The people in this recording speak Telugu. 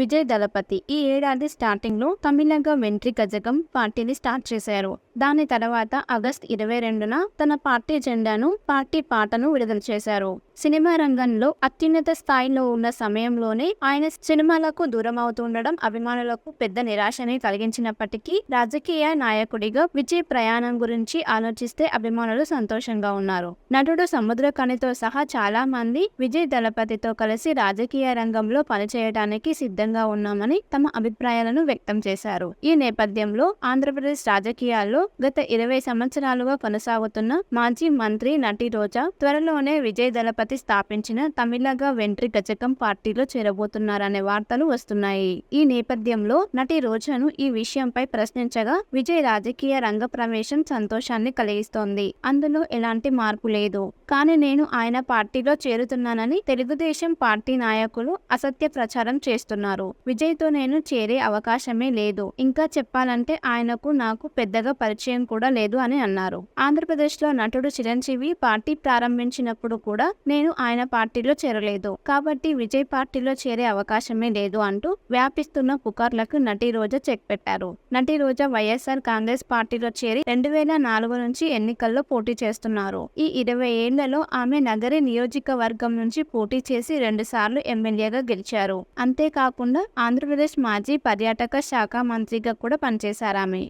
విజయ్ దళపతి ఈ ఏడాది స్టార్టింగ్లో తమిళంగా వెంట్రి గజగం పార్టీని స్టార్ట్ చేశారు. దాని తర్వాత ఆగస్ట్ ఇరవై రెండున తన పార్టీ జెండాను పార్టీ పాటను విడుదల చేశారు. సినిమా రంగంలో అత్యున్నత స్థాయిలో ఉన్న సమయంలోనే ఆయన సినిమాలకు దూరం అవుతుండడం అభిమానులకు పెద్ద నిరాశని కలిగించినప్పటికీ రాజకీయ నాయకుడిగా విజయ్ ప్రయాణం గురించి ఆలోచిస్తే అభిమానులు సంతోషంగా ఉన్నారు. నటుడు సముద్రకనితో సహా చాలా మంది విజయ్ దళపతితో కలిసి రాజకీయ రంగంలో పనిచేయడానికి సిద్ధంగా ఉన్నామని తమ అభిప్రాయాలను వ్యక్తం చేశారు. ఈ నేపథ్యంలో ఆంధ్రప్రదేశ్ రాజకీయాల్లో గత ఇరవై సంవత్సరాలుగా కొనసాగుతున్న మాజీ మంత్రి నటి రోజా త్వరలోనే విజయ్ దళపతి స్థాపించిన తమిళగా వెంట్రి గజకం పార్టీలో చేరబోతున్నారనే వార్తలు వస్తున్నాయి. ఈ నేపథ్యంలో నటి రోజాను ఈ విషయంపై ప్రశ్నించగా విజయ్ రాజకీయ రంగ ప్రవేశం సంతోషాన్ని కలిగిస్తోంది. అందులో ఎలాంటి మార్పు లేదు. కానీ నేను ఆయన పార్టీలో చేరుతున్నానని తెలుగుదేశం పార్టీ నాయకులు అసత్య ప్రచారం చేస్తున్నారు. విజయ్తో నేను చేరే అవకాశమే లేదు. ఇంకా చెప్పాలంటే ఆయనకు నాకు పెద్దగా పరిచయం కూడా లేదు అని అన్నారు. ఆంధ్రప్రదేశ్లో నటుడు చిరంజీవి పార్టీ ప్రారంభించినప్పుడు కూడా నేను ఆయన పార్టీలో చేరలేదు. కాబట్టి విజయ్ పార్టీలో చేరే అవకాశమే లేదు అంటూ వ్యాపిస్తున్న పుకార్లకు నటి రోజా చెక్ పెట్టారు. నటి రోజా వైఎస్ఆర్ కాంగ్రెస్ పార్టీలో చేరి రెండు వేల నాలుగు నుంచి ఎన్నికల్లో పోటీ చేస్తున్నారు. ఈ ఇరవై ఏళ్ళలో ఆమె నగరి నియోజకవర్గం నుంచి పోటీ చేసి రెండు సార్లు ఎమ్మెల్యేగా గెలిచారు. అంతేకాకుండా ఆంధ్రప్రదేశ్ మాజీ పర్యాటక శాఖ మంత్రిగా కూడా పనిచేశారు ఆమె.